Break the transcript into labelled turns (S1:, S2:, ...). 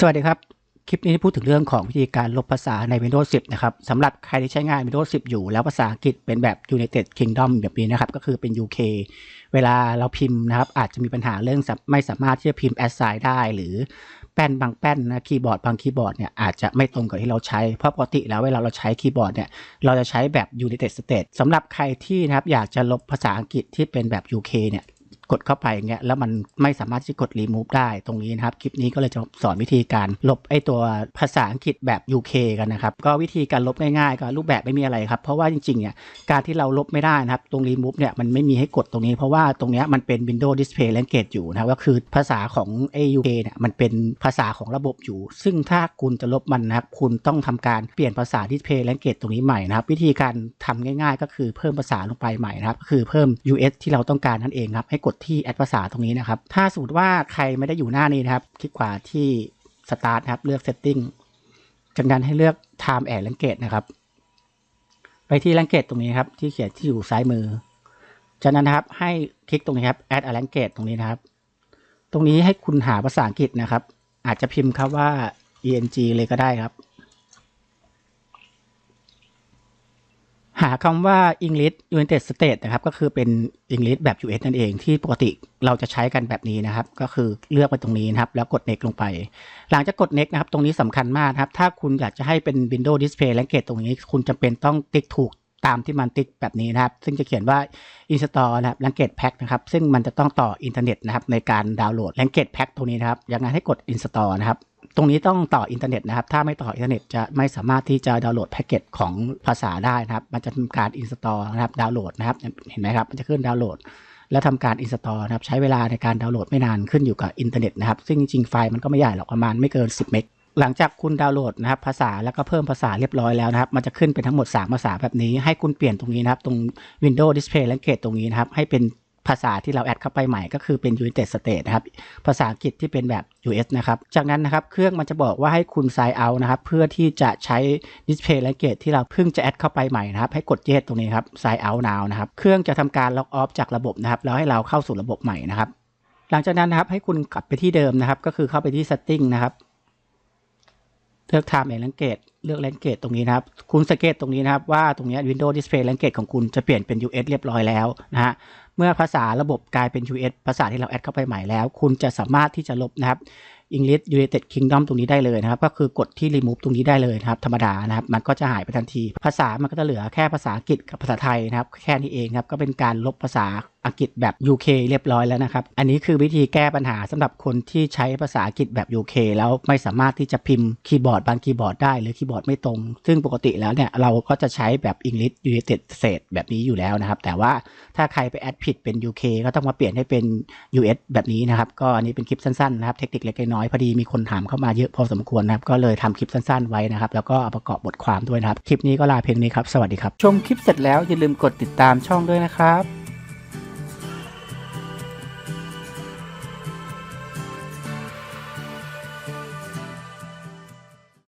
S1: สวัสดีครับ คลิปนี้พูดถึงเรื่องของวิธีการลบภาษาใน Windows 10 นะครับสำหรับใครที่ใช้งาน Windows 10 อยู่ แล้วภาษาอังกฤษเป็นแบบ United Kingdom แบบนี้นะครับ ก็คือเป็น UK เวลาเราพิมพ์นะครับ อาจจะมีปัญหาเรื่องไม่สามารถที่จะพิมพ์ assign ได้ หรือแป้นบางแป้นนะคีย์บอร์ดบางคีย์บอร์ดเนี่ยอาจจะไม่ตรงกับที่เราใช้ เพราะปกติแล้วเวลาเราใช้คีย์บอร์ดเนี่ยเราจะใช้แบบ United States สำหรับใครที่นะครับอยากจะลบภาษาอังกฤษที่เป็นแบบ UK เนี่ย กดเข้าไปอย่างเงี้ยแล้วมันไม่สามารถที่จะกด remove ได้ตรงนี้นะครับ คลิปนี้ก็เลยจะสอนวิธีการลบไอ้ตัวภาษาอังกฤษแบบ UK กันนะครับ ก็วิธีการลบง่ายๆก็รูปแบบไม่มีอะไรครับ เพราะว่าจริงๆเนี่ยการที่เราลบไม่ได้นะครับ ตรง remove เนี่ยมันไม่มีให้กดตรงนี้ เพราะว่าตรงเนี้ยมันเป็น Windows Display Language อยู่นะก็คือภาษาของ AUK เนี่ยมันเป็นภาษาของระบบอยู่ ซึ่งถ้าคุณจะลบมันนะครับคุณต้องทำการเปลี่ยนภาษา Display Language ตรงนี้ใหม่นะครับวิธีการทำง่าย ๆ ก็คือเพิ่มภาษาลงไปใหม่นะครับก็คือเพิ่ม US ที่เราต้องการนั่นเองครับให้กดที่ add ภาษาตรงนี้นะครับ ถ้าสมมติว่าใครไม่ได้อยู่หน้านี้นะครับ คลิกขวาที่ start นะครับ เลือก setting จากนั้นให้เลือก time and language นะครับ ไปที่ language ตรงนี้ครับ ที่เขียนที่อยู่ซ้ายมือ จากนั้นนะครับให้คลิกตรงนี้ครับ add a language ตรงนี้นะครับ ตรงนี้ให้คุณหาภาษาอังกฤษนะครับ อาจจะพิมพ์ครับว่า eng เลยก็ได้ครับาคำว่า English United States นะครับ ก็คือเป็น English แบบ US นั่นเอง ที่ปกติเราจะใช้กันแบบนี้นะครับ ก็คือเลือกไปตรงนี้นะครับ แล้วกด next ลงไป หลังจากกด next นะครับ ตรงนี้สำคัญมากครับ ถ้าคุณอยากจะให้เป็น Windows Display Language ตรงนี้ คุณจำเป็นต้องติ๊กถูกตามที่มันติ๊กแบบนี้นะครับ ซึ่งจะเขียนว่า install นะครับ language pack นะครับ ซึ่งมันจะต้องต่ออินเทอร์เน็ตนะครับในการดาวน์โหลด language pack ตรงนี้นะครับ อย่างนั้นให้กด install นะครับ ตรงนี้ต้องต่ออินเทอร์เน็ตนะครับ ถ้าไม่ต่ออินเทอร์เน็ตจะไม่สามารถที่จะดาวน์โหลดแพ็กเกจของภาษาได้นะครับ มันจะทำการอินสตอลนะครับ ดาวน์โหลดนะครับ เห็นไหมครับ มันจะขึ้นดาวน์โหลด แล้วทำการอินสตอลนะครับ ใช้เวลาในการดาวน์โหลดไม่นานขึ้นอยู่กับอินเทอร์เน็ตนะครับ ซึ่งจริงๆไฟล์มันก็ไม่ใหญ่หรอกประมาณไม่เกิน 10 เมกหลังจากคุณดาวน์โหลดนะครับภาษาแล้วก็เพิ่มภาษาเรียบร้อยแล้วนะครับ มันจะขึ้นเป็นทั้งหมด 3 ภาษาแบบนี้ ให้คุณเปลี่ยนตรงนี้นะครับ ตรง Windows Display Language ตรงนี้นะครับ ให้เป็น ภาษาที่เราแอดเข้าไปใหม่ก็คือเป็น United States นะครับ ภาษาอังกฤษที่เป็นแบบ US นะครับ จากนั้นนะครับ เครื่องมันจะบอกว่าให้คุณ sign out นะครับ เพื่อที่จะใช้ display language ที่เราเพิ่งจะแอดเข้าไปใหม่นะครับ ให้กด yes ตรงนี้ครับ sign out now นะครับ เครื่องจะทำการ log off จากระบบนะครับ แล้วให้เราเข้าสู่ระบบใหม่นะครับ หลังจากนั้นนะครับ ให้คุณกลับไปที่เดิมนะครับ ก็คือเข้าไปที่ setting นะครับ เลือก time and language เลือก language ตรงนี้นะครับ คุณสังเกตตรงนี้นะครับว่าตรงนี้ Windows Display Language ของคุณจะเปลี่ยนเป็น US เรียบร้อยแล้วนะฮะ เมื่อภาษาระบบกลายเป็น US ภาษาที่เราแอดเข้าไปใหม่แล้ว คุณจะสามารถที่จะลบนะครับ English United Kingdom ตรงนี้ได้เลยนะครับ ก็คือกดที่ remove ตรงนี้ได้เลยนะครับ ธรรมดานะครับ มันก็จะหายไปทันที ภาษามันก็จะเหลือแค่ภาษาอังกฤษกับภาษาไทยนะครับ แค่นี้เองครับ ก็เป็นการลบภาษาอังกฤษแบบ UK เรียบร้อยแล้วนะครับ อันนี้คือวิธีแก้ปัญหาสำหรับคนที่ใช้ภาษาอังกฤษแบบ UK แล้วไม่สามารถที่จะพิมพ์คีย์บอร์ดบางคีย์บอร์ดได้หรือคีย์บอร์ดไม่ตรง ซึ่งปกติแล้วเนี่ยเราก็จะใช้แบบ English United States แบบนี้อยู่แล้วนะครับ แต่ว่าถ้าใครไปแอดผิดเป็น UK ก็ต้องมาเปลี่ยนให้เป็น US แบบนี้นะครับ ก็อันนี้เป็นคลิปสั้นๆนะครับเทคนิคเล็กน้อยพอดีมีคนถามเข้ามาเยอะพอสมควรนะครับก็เลยทำคลิปสั้นๆไว้นะครับ แล้วก็เอาประกอบบทความด้วยนะครับ คลิปนี้ก็ลาเพียงนี้ครับสวัสดีครับชมคลิปเสร็จแล้วอย่าลืมกดติดตามช่องด้วยนะครับ